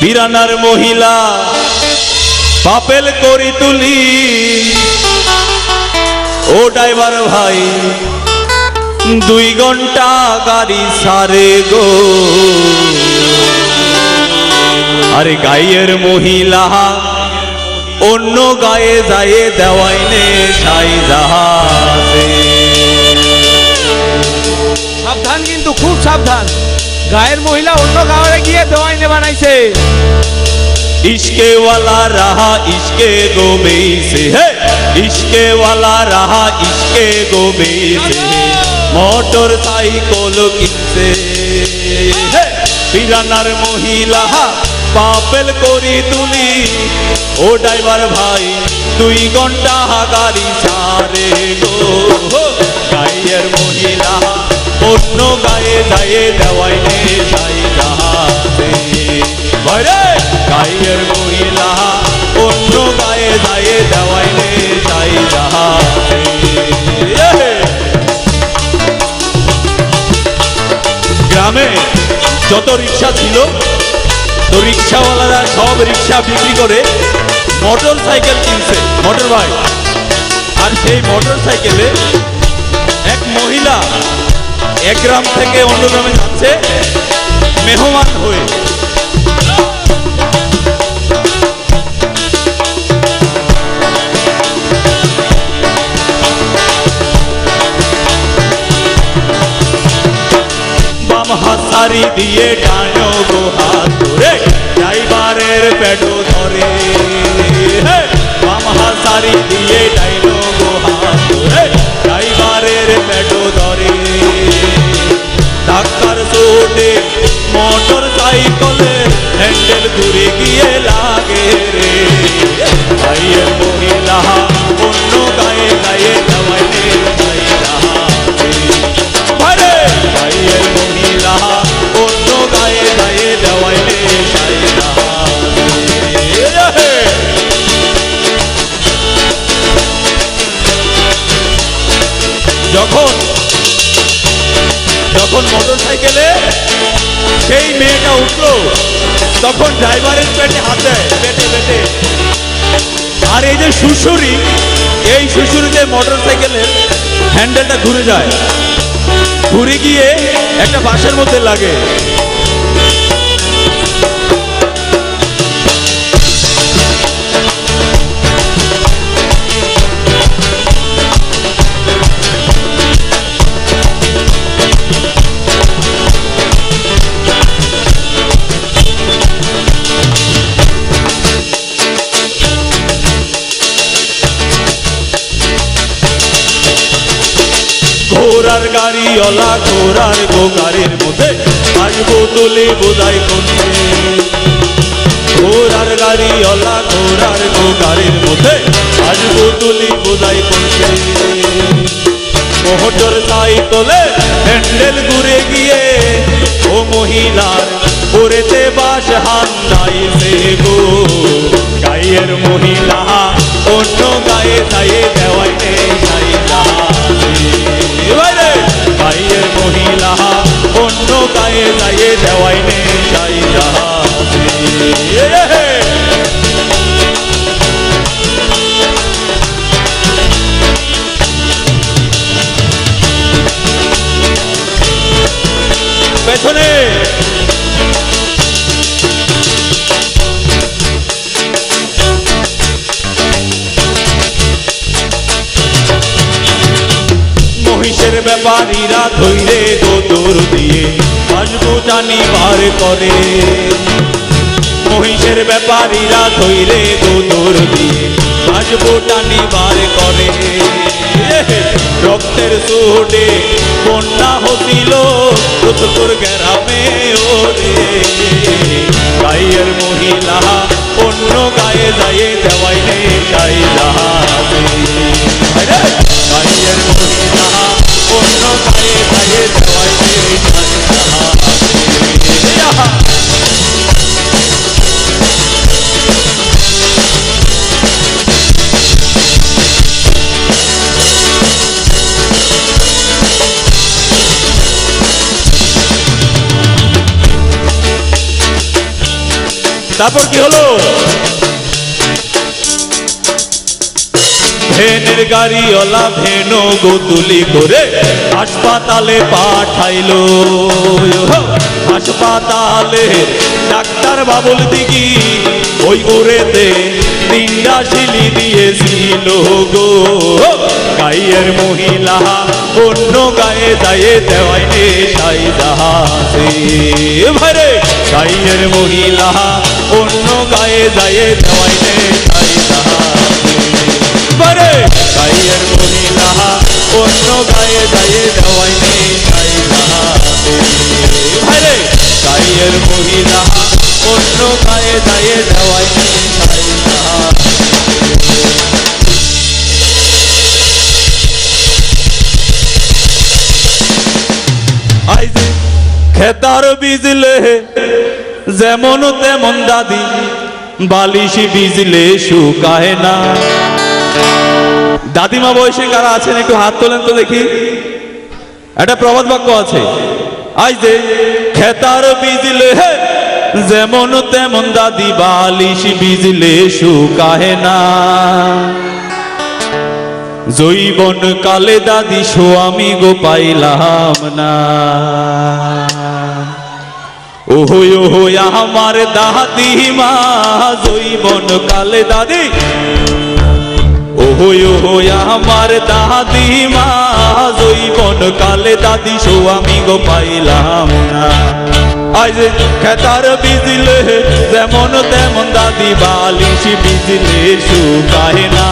বিরানার মহিলা পাপেল করি তুলি। ও ড্রাইভার ভাই, দুই ঘণ্টা গাড়ি সারে গো। আরে গাইয়ের মহিলা, অন্য গায়ে যায় দেওয়াইনে সাই জাহাজে। সাবধান কিন্তু, খুব সাবধান। গায়ের মহিলা অন্য গাঁয়ে গিয়ে দেওয়াইনে বানাইছে। ইশকে ওয়ালা রাহা ইশকে গো হে! ইশকে ওয়ালা রাহা ইশকে গো মোটর সাইকেল কিনছে, হে! পিরানার মহিলা পাপেল করি তুলি, ও ড্রাইভার ভাই, দুই ঘণ্টা গাড়ি সারে গো গাইয়ের মহিলা অন্য গায়ে যায় দেওয়াইনে যাই যাহাতে। ভরে গাইয়ের মহিলা, অন্য গায়ে যায় দেওয়াইনে যাই যাহাতে। গ্রামে যত রিক্সা ছিল, তো রিক্সাওয়ালারা সব রিক্সা বিক্রি করে মোটর সাইকেল কিনছে। মোটর বাইক আর সেই মোটর সাইকেলে এক মহিলা এক গ্রাম থেকে অন্য গ্রামে যাচ্ছে মেহমান হয়ে। হাসারি দিয়ে ডানো গো হাত ধরে ড্রাইভারের পেটো ধরে। মোটর সাইকেলে হ্যান্ডেল ঘুরে গিয়ে লাগে। আর এই এই মোটর সাইকেলের হ্যান্ডেলটা ঘুরে যায়। ঘুরে গিয়ে একটা বাসের মধ্যে লাগে। অলা ঘোড়ার গোগারের মধ্যে আসব তুলে বোঝাই করছে ঘোড়ার গাড়ি অলা ঘোড়ার গোগারের মধ্যে আসব তুলি বোঝাই করছে মোটর সাইকেলে হ্যান্ডেল ঘুরে গিয়ে ও মহিলার পরেতে বাস হান যাইছে গো। গায়ের মহিলা অন্য গায়ে যাইয়ে দেওয়াই নেই গায়ে যাইয়ে দেওয়াই করে। মহিষের ব্যাপারীরা ধৈরে গোদর দিয়ে আসব টানি বার করে। রক্তের সুডে বন্যা হতিল উত্তর গ্রামে ওরে। গাইয়ের মহিলা অন্য গায়ে যায় দেওয়াই নেই যাই যাহাতে। গাইয়ের মহিলা অন্য গায়ে গায়ে দেওয়াই নেই তারপর কি হলো? ভেনের গাড়িওয়ালা ভেনো গোতুলি করে হাসপাতালে পাঠাইলো। হাসপাতালে ডাক্তার বাবুল দিঘি ওই ওরেতে তিনটা শিলি দিয়েছিল গো। গাইয়ের মহিলা অন্য গায়ে দায়ে দেওয়াই নে সাই দাহাসে ভাইরে, গাইয়ের মহিলা অন্য গায়ে দায়ে দেওয়াই নে সাই দাহাসে বারে! গাইয়ের মহিলা অন্য গায়ে দায়ে দেওয়াই নেই তাই ভাইরে গাইয়ের মহিলা অন্য গায়ে দায়ে দেওয়াই নেই তাই খেতার বিজলে যেমন তেমন দাদি, বালিশি বিজলে শুকায় না। দাদিমা বয়সে কারা আছেন একটু হাত তোলেন তো দেখি। একটা প্রবাদ বাক্য আছে। আজ যে খেতার বিজলে যেমন তেমন দাদি, বালিশ বিজলে শুকাহে না। জৈবন কালে দাদি স্বামী গো পাইলাম না। ওহো ওহো আমার দাদি মা, জৈবন কালে দাদি। ওহো ওহো আমার দাদি মা, জৈবন কালে দাদি স্বামী গো পাইলাম না। আজ খেতার বিজলে, যেমন তেমন দাদি, বালিশ বিজলে শুকায় না।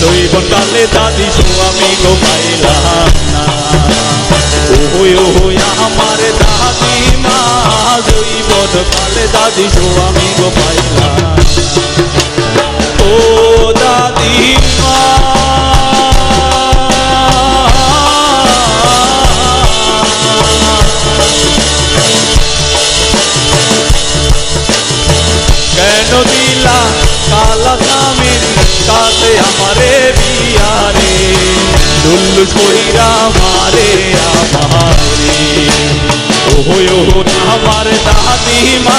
জৈবন কালে দাদি স্বামী গো পাইলাম না। জৈবন কালে দাদি স্বামী গো পাইলাম। ও দাদিমা কেন দিলা কালা স্বামীর কাছে আমারে বিয়ারে? দুল্লু শরীরা মারে আমারে ওহো আমার দাদিমা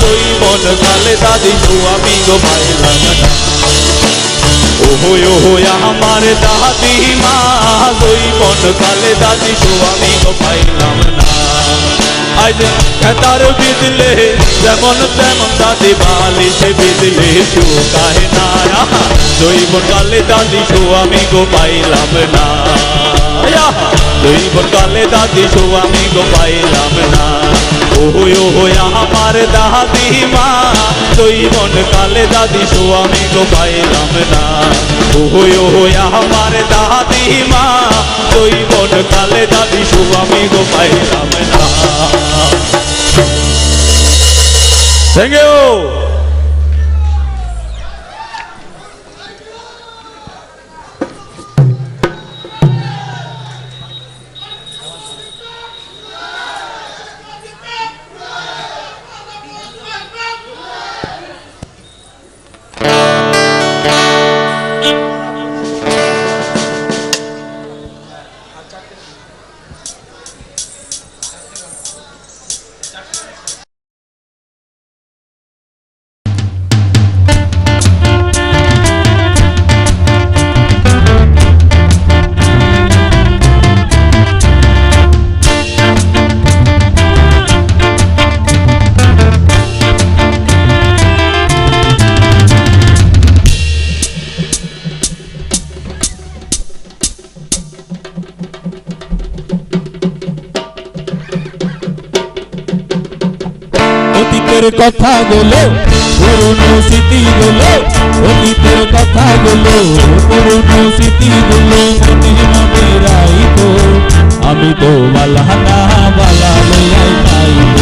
জৈবন কালে দাদি আমি গো না ওহো ওহো আমার দাদি মা। জৈবন কালে দাদি আমি গো পাইলাম না। আজ খেতার বিদলে যেমন তেমন দাদি বালিশ বিদলে শুকায় না। জৈবন কালে দাদি আমি গো পাইলাম না। জৈবন কালে দাদি আমি গো পাইলাম না। ওহো ওহো আমার দাদি মা। জৈবন কালে দাদি আমি গো পাইলাম না। ওহো ওহো আমার দাদি মা। জৈবন কালে দাদি আমি গো পাইলাম না। থ্যাংক ইউ অতীতের কথা গুলো পুরনো স্মৃতি গুলো অতীতের কথা গুলো পুরনো স্মৃতি গুলো মনে রাইতো আমি তো বালাহানা বালা লইয়াই পাইব।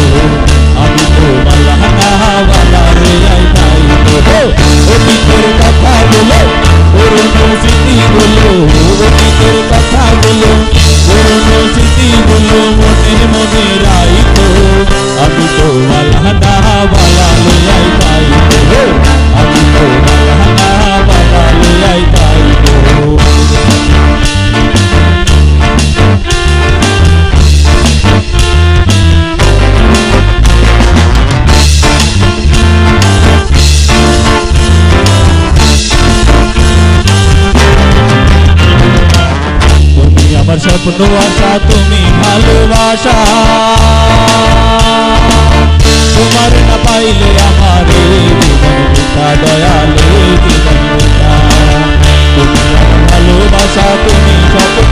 আমি তো বালাহানা বালা লইয়াই পাইব। অতীতের কথা স্বপ্ন আশা তুমি ভালোবাসা। তোমার না পাইলে আমার জীবন পিতা দয়ালে ভালোবাসা তুমি স্বপ্ন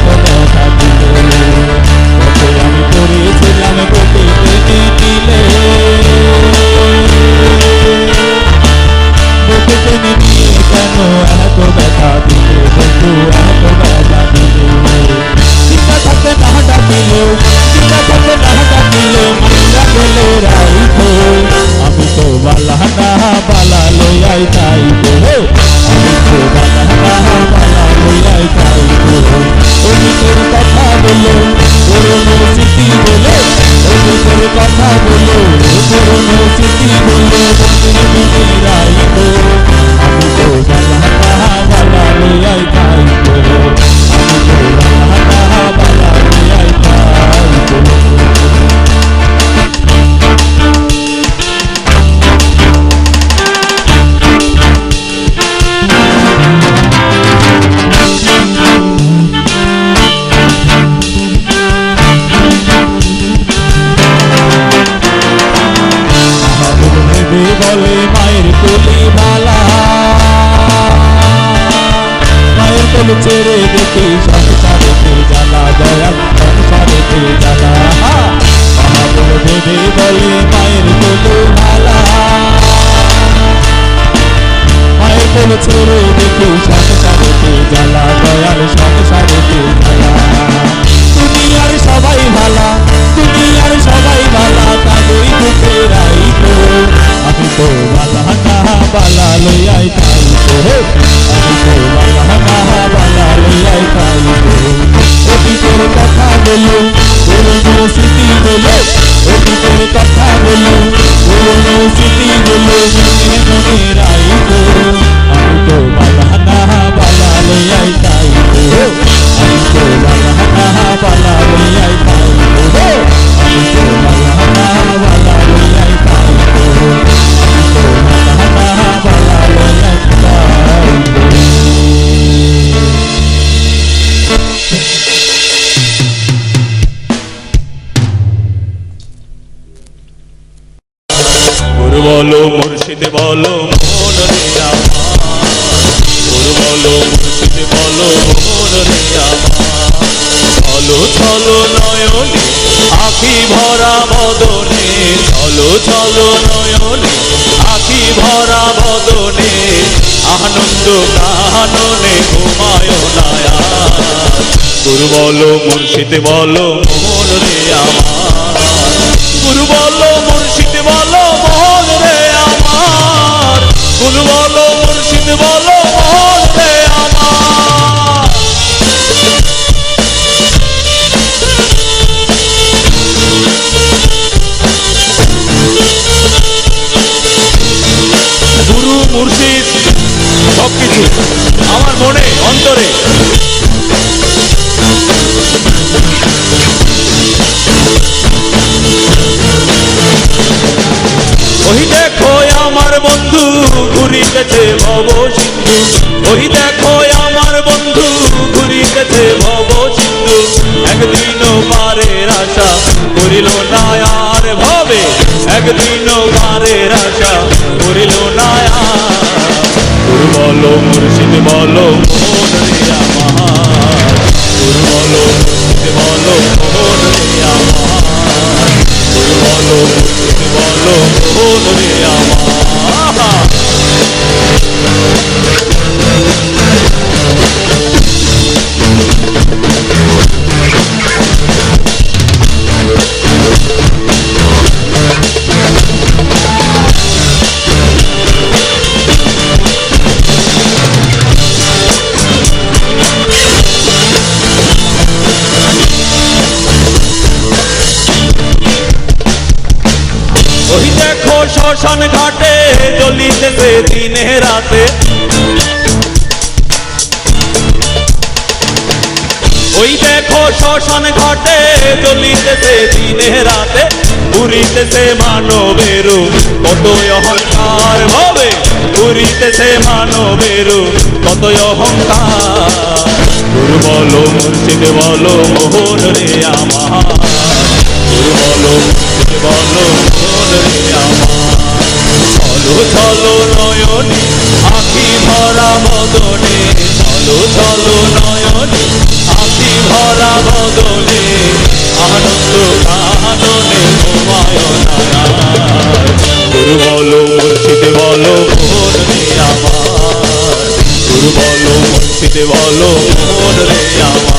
চলো চলো নয়নে আখি ভরা বদনে, আনন্দ কাননে ঘুমায় নায়া। গুরু বলো মুর্শিদ বলো মোহন রে আমার। গুরু বলো মুর্শিদ বলো মোহন রে আমার। গুরু সবকিছু আমার মনে, অন্তরে। ওই দেখো আমার বন্ধু ঘুরিতেছে ভব সিন্ধু। ওই দেখো আমার বন্ধু ঘুরিতেছে ভব সিন্ধু। একদিনও পারে আশা করিল না আর ভাবে। একদিনও পারে আশা করিল না আর ballo, amore, siete ballo, amore. শ্মশান ঘাটে জ্বলিতেছে দিনে রাতে। ওই দেখো শ্মশান ঘাটে জ্বলিতেছে দিনে রাতে। পুরিতেছে মানবের কত অহংকার ভাবে। পুরিতেছে মানবের কত অহংকার। দুর্বল মুর্শিদ বলো মোহন রে আমার। দুর্বল মুর্শিদ বলো মোহন রে বলো মুর্শিদ বলো মোহন রে আমার